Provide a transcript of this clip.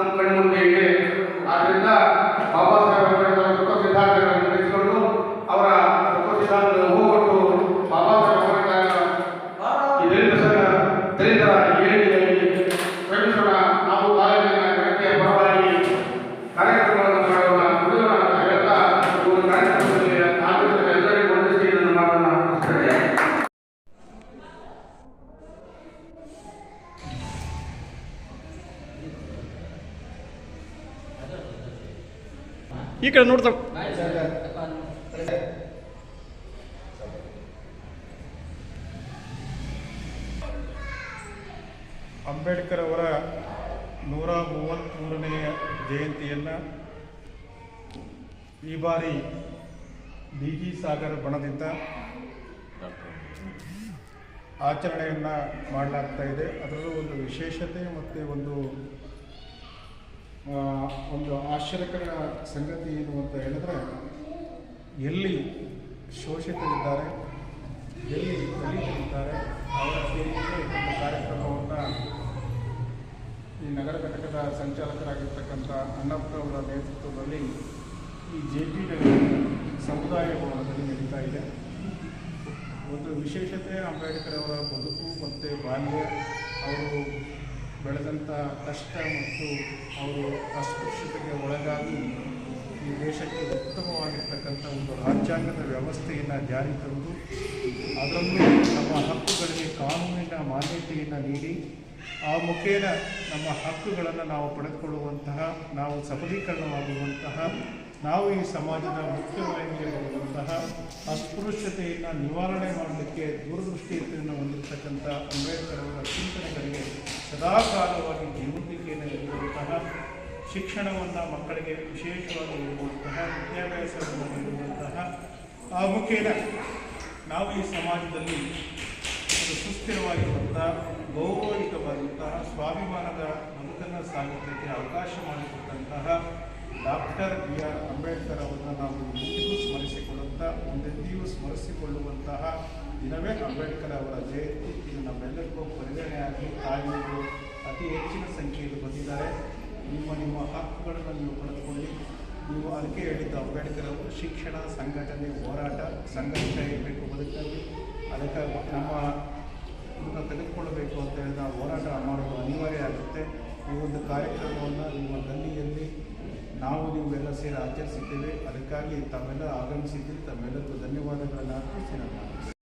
ನಮ್ಮ ಕಣ್ಣು ಮುಂದೆ ಈ ಕಡೆ ನೋಡ್ತಾ ಅಂಬೇಡ್ಕರ್ ಅವರ ನೂರ ಮೂವತ್ತ್ಮೂರನೆಯ ಜಯಂತಿಯನ್ನು ಈ ಬಾರಿ ಡಿ ಸಾಗರ್ ಬಣದಿಂದ ಆಚರಣೆಯನ್ನು ಮಾಡಲಾಗ್ತಾ ಇದೆ. ಅದರಲ್ಲೂ ಒಂದು ವಿಶೇಷತೆ ಮತ್ತು ಒಂದು ಒಂದು ಆಶ್ಚರ್ಯಕರ ಸಂಗತಿ ಏನು ಅಂತ ಹೇಳಿದ್ರೆ, ಎಲ್ಲಿ ಶೋಷಿತರಿದ್ದಾರೆ, ಎಲ್ಲಿ ದಲಿತರಿದ್ದಾರೆ, ಅವರ ಸೇರಿಕೆ ಒಂದು ಕಾರ್ಯಕ್ರಮವನ್ನು ಈ ನಗರ ಘಟಕದ ಸಂಚಾಲಕರಾಗಿರ್ತಕ್ಕಂಥ ಅವರ ನೇತೃತ್ವದಲ್ಲಿ ಈ ಜೆ ಪಿ ನಗರ ಸಮುದಾಯ ಭವನದಲ್ಲಿ ನಡೀತಾ ಇದೆ. ಒಂದು ವಿಶೇಷತೆ ಅಂಬೇಡ್ಕರ್ ಅವರ ಬದುಕು ಮತ್ತು ಬಾಲ್ಯ, ಅವರು ಬೆಳೆದಂಥ ಕಷ್ಟ ಮತ್ತು ಅವರು ಅಸ್ಪೃಶ್ಯತೆಗೆ ಒಳಗಾಗಿ ಈ ದೇಶಕ್ಕೆ ಉತ್ತಮವಾಗಿರ್ತಕ್ಕಂಥ ಒಂದು ರಾಜ್ಯಾಂಗದ ವ್ಯವಸ್ಥೆಯನ್ನು ಜಾರಿ ತಂದು ಅದರಲ್ಲೂ ನಮ್ಮ ಹಕ್ಕುಗಳಿಗೆ ಕಾನೂನಿನ ಮಾನ್ಯತೆಯನ್ನು ನೀಡಿ ಆ ಮುಖೇನ ನಮ್ಮ ಹಕ್ಕುಗಳನ್ನು ನಾವು ಪಡೆದುಕೊಳ್ಳುವಂತಹ, ನಾವು ಸಬಲೀಕರಣವಾಗುವಂತಹ ನಾವು ಈ ಸಮಾಜದ ಮುಖ್ಯವಾಹಿನಿಗೆ ಬರುವಂತಹ ಅಸ್ಪೃಶ್ಯತೆಯನ್ನು ನಿವಾರಣೆ ಮಾಡಲಿಕ್ಕೆ ದೂರದೃಷ್ಟಿಯನ್ನು ಹೊಂದಿರತಕ್ಕಂಥ ಅಂಬೇಡ್ಕರ್ ಅವರ ಚಿಂತನೆಗಳಿಗೆ ಸದಾಕಾಲವಾಗಿ ಜೀವಂತಿಕೆಯನ್ನು ನೀಡುವಂತಹ ಶಿಕ್ಷಣವನ್ನು ಮಕ್ಕಳಿಗೆ ವಿಶೇಷವಾಗಿ ನೀಡುವಂತಹ ವಿದ್ಯಾಭ್ಯಾಸವನ್ನು ನೀಡುವಂತಹ ಆ ಮುಖೇನ ನಾವು ಈ ಸಮಾಜದಲ್ಲಿ ಒಂದು ಸುಸ್ಥಿರವಾಗಿರುವಂಥ ಗೌರವಯುತವಾದಂತಹ ಸ್ವಾಭಿಮಾನದ ಬದುಕನ್ನು ಸಾಗಿಸಲಿಕ್ಕೆ ಅವಕಾಶ ಮಾಡಿಕೊಟ್ಟಂತಹ ಡಾಕ್ಟರ್ ಬಿ ಆರ್ ಅಂಬೇಡ್ಕರ್ ಅವರನ್ನು ನಾವು ಇಂದಿಗೂ ಸ್ಮರಿಸಿಕೊಳ್ಳುತ್ತಾ ಮುಂದೆಂದಿಯೂ ಸ್ಮರಿಸಿಕೊಳ್ಳುವಂತಹ ದಿನವೇ ಅಂಬೇಡ್ಕರ್ ಅವರ ಜಯಂತಿ. ಇದು ನಮ್ಮೆಲ್ಲರಿಗೂ ಪರಿಗಣನೆಯಾಗಿ ತಾಯಿಯರು ಅತಿ ಹೆಚ್ಚಿನ ಸಂಖ್ಯೆಯಲ್ಲಿ ಬಂದಿದ್ದಾರೆ. ನಿಮ್ಮ ನಿಮ್ಮ ಹಕ್ಕುಗಳನ್ನು ನೀವು ಪಡೆದುಕೊಳ್ಳಿ. ನೀವು ಅದಕ್ಕೆ ಹೇಳಿದ್ದ ಅಂಬೇಡ್ಕರ್ ಅವರು ಶಿಕ್ಷಣ, ಸಂಘಟನೆ, ಹೋರಾಟ, ಸಂಘರ್ಷ ಇರಬೇಕು ಬದುಕಲ್ಲಿ? ಅದಕ್ಕೆ ನಮ್ಮ ಇದನ್ನು ತೆಗೆದುಕೊಳ್ಳಬೇಕು ಅಂತ ಹೇಳಿದ ಹೋರಾಟ ಮಾಡೋದು ಅನಿವಾರ್ಯ ಆಗುತ್ತೆ. ಈ ಒಂದು ಕಾರ್ಯಕ್ರಮವನ್ನು ಸೇರಿ ಆಚರಿಸಿದ್ದೇವೆ ಅದಕ್ಕಾಗಿ ತಮ್ಮೆಲ್ಲ ಆಗಮಿಸಿದ್ದೀರಿ ತಮ್ಮೆಲ್ಲರಿಗೂ ಧನ್ಯವಾದಗಳನ್ನು ಅರ್ಪಿಸಿ